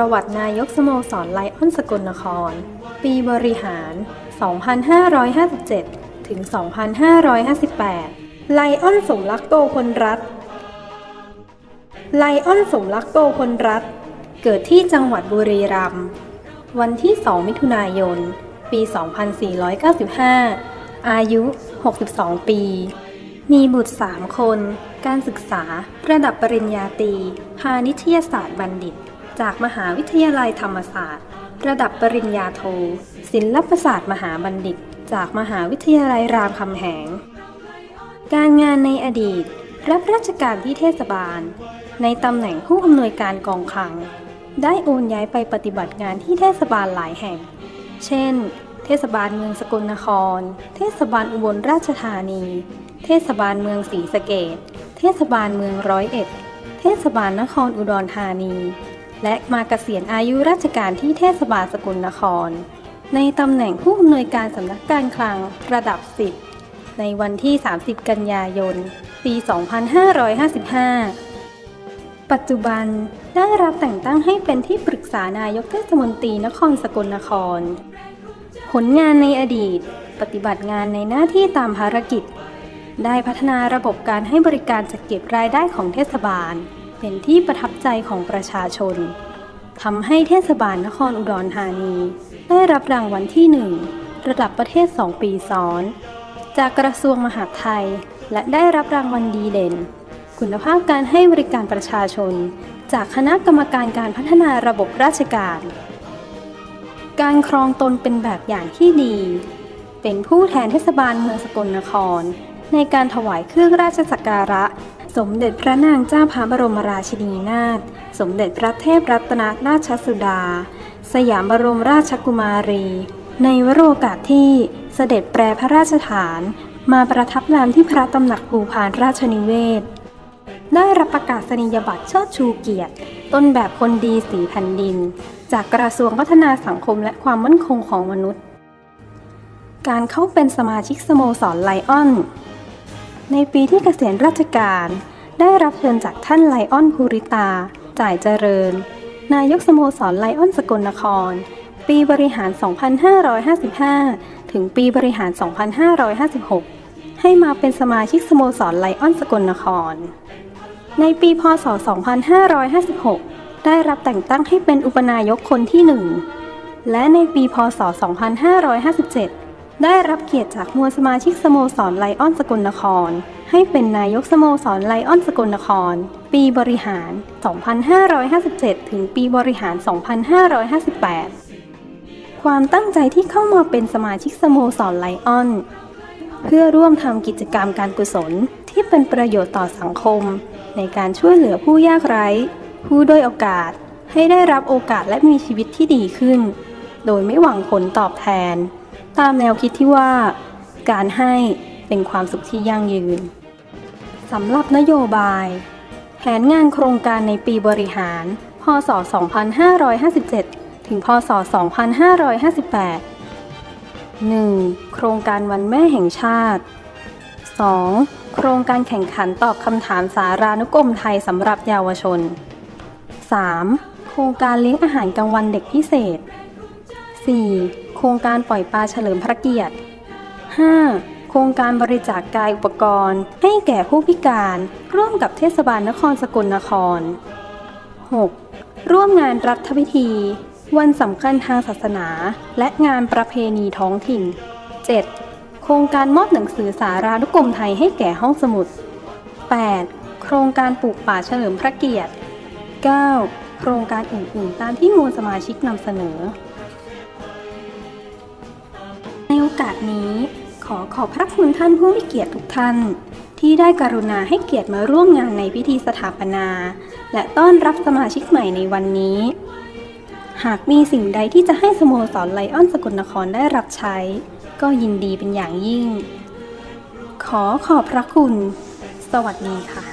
ประวัตินายกสโมสรไลออนสกลนคร ปีบริหาร 2557 ถึง 2558 ไลออนสมรักโตพลรัตไลออนสมรักโตพลรัตเกิดที่จังหวัดบุรีรัมย์ วันที่ 2 มิถุนายน ปี 2495 อายุ 62 ปี มีบุตร 3 คน การศึกษาระดับปริญญาตรีพาณิชยศาสตร์บัณฑิต จากมหาวิทยาลัยธรรมศาสตร์ ระดับปริญญาโท ศิลปศาสตร์มหาบัณฑิต จากมหาวิทยาลัยรามคำแหง การงานในอดีต รับราชการที่เทศบาล ในตำแหน่งผู้อำนวยการกองคลัง ได้โอนย้ายไปปฏิบัติงานที่เทศบาลหลายแห่ง เช่น เทศบาลเมืองสกลนคร เทศบาลอุบลราชธานี เทศบาลเมืองศรีสะเกดเทศบาลเมืองร้อยเอ็ดเทศบาลนครอุดรธานี และมาเกษียณอายุราชการที่เทศบาลสกลนคร ในตำแหน่งผู้อำนวยการสำนักการคลังระดับ 10 ในวันที่ 30 กันยายน ปี 2555 ปัจจุบันได้รับแต่งตั้งให้เป็นที่ปรึกษานายกเทศมนตรีนครสกลนคร ผลงานในอดีต ปฏิบัติงานในหน้าที่ตามภารกิจ ได้พัฒนาระบบการให้บริการจัดเก็บรายได้ของเทศบาล เป็นที่ประทับใจของประชาชนทำให้เทศบาลนครอุดรธานี ได้รับรางวัลที่1ระดับประเทศ 2 ปีซ้อน จากกระทรวงมหาดไทย และได้รับรางวัลดีเด่น คุณภาพการให้บริการประชาชน จากคณะกรรมการการพัฒนาระบบราชการ การครองตนเป็นแบบอย่างที่ดี เป็นผู้แทนเทศบาลเมืองสกลนคร ในการถวายเครื่องราชสักการะ สมเด็จพระนางเจ้าพระบรมราชินีนาถ สมเด็จพระเทพรัตนราชสุดา สยามบรมราชกุมารี ในวโรกาสที่เสด็จแปรพระราชฐาน มาประทับนามที่พระตำหนักภูพานราชนิเวศ ได้รับประกาศนียบัตรเชิดชูเกียรติ ต้นแบบคนดีสีแผ่นดิน จากกระทรวงพัฒนาสังคมและความมั่นคงของมนุษย์ การเข้าเป็นสมาชิกสโมสรไลออน ในปีที่เกษียณราชการ ได้รับเชิญจากท่านไลออนภูริตา จ่ายเจริญ นายกสโมสรไลออนสกลนคร ปีบริหาร 2555 ถึงปีบริหาร 2556 ให้มาเป็นสมาชิกสโมสรไลออนสกลนคร ในปีพศ 2556 ได้รับแต่งตั้งให้เป็นอุปนายกคนที่หนึ่งและในปีพศ 2557 ได้รับเกียรติจากมวลสมาชิกสโมสรไลออนสกลนคร ให้เป็นนายกสโมสรไลออนสกลนคร ปีบริหาร 2557 ถึงปีบริหาร 2558 ความตั้งใจที่เข้ามาเป็นสมาชิกสโมสรไลออน เพื่อร่วมทำกิจกรรมการกุศลที่เป็นประโยชน์ต่อสังคม ในการช่วยเหลือผู้ยากไร้ ผู้ด้อยโอกาสให้ได้รับโอกาสและมีชีวิตที่ดีขึ้น โดยไม่หวังผลตอบแทน ตามแนวคิดที่ว่า การให้เป็นความสุขที่ยั่งยืนสำหรับนโยบาย แผนงานโครงการในปีบริหาร พศ 2557 ถึง พศ 2558 1. โครงการวันแม่แห่งชาติ 2. โครงการแข่งขันตอบคำถามสารานุกรมไทยสำหรับเยาวชน 3. โครงการเลี้ยงอาหารกลางวันเด็กพิเศษ 4. โครงการปล่อยปลาเฉลิมพระเกียรติ 5. โครงการบริจาคกายอุปกรณ์ ให้แก่ผู้พิการร่วมกับเทศบาลนครสกลนคร 6. ร่วมงานรัฐพิธี วันสำคัญทางศาสนา และงานประเพณีท้องถิ่น 7. โครงการมอบหนังสือสารานุกรมไทยให้แก่ห้องสมุด 8. โครงการปลูกป่าเฉลิมพระเกียรติ 9. โครงการอื่นๆ ตามที่มวลสมาชิกนำเสนอ อกาสนี้ ขอขอบพระคุณท่านผู้มีเกียรติทุกท่าน ที่ได้กรุณาให้เกียรติมาร่วมงานในพิธีสถาปนา และต้อนรับสมาชิกใหม่ในวันนี้ หากมีสิ่งใดที่จะให้สโมสรไลออนสกลนครได้รับใช้ ก็ยินดีเป็นอย่างยิ่ง ขอขอบพระคุณ สวัสดีค่ะ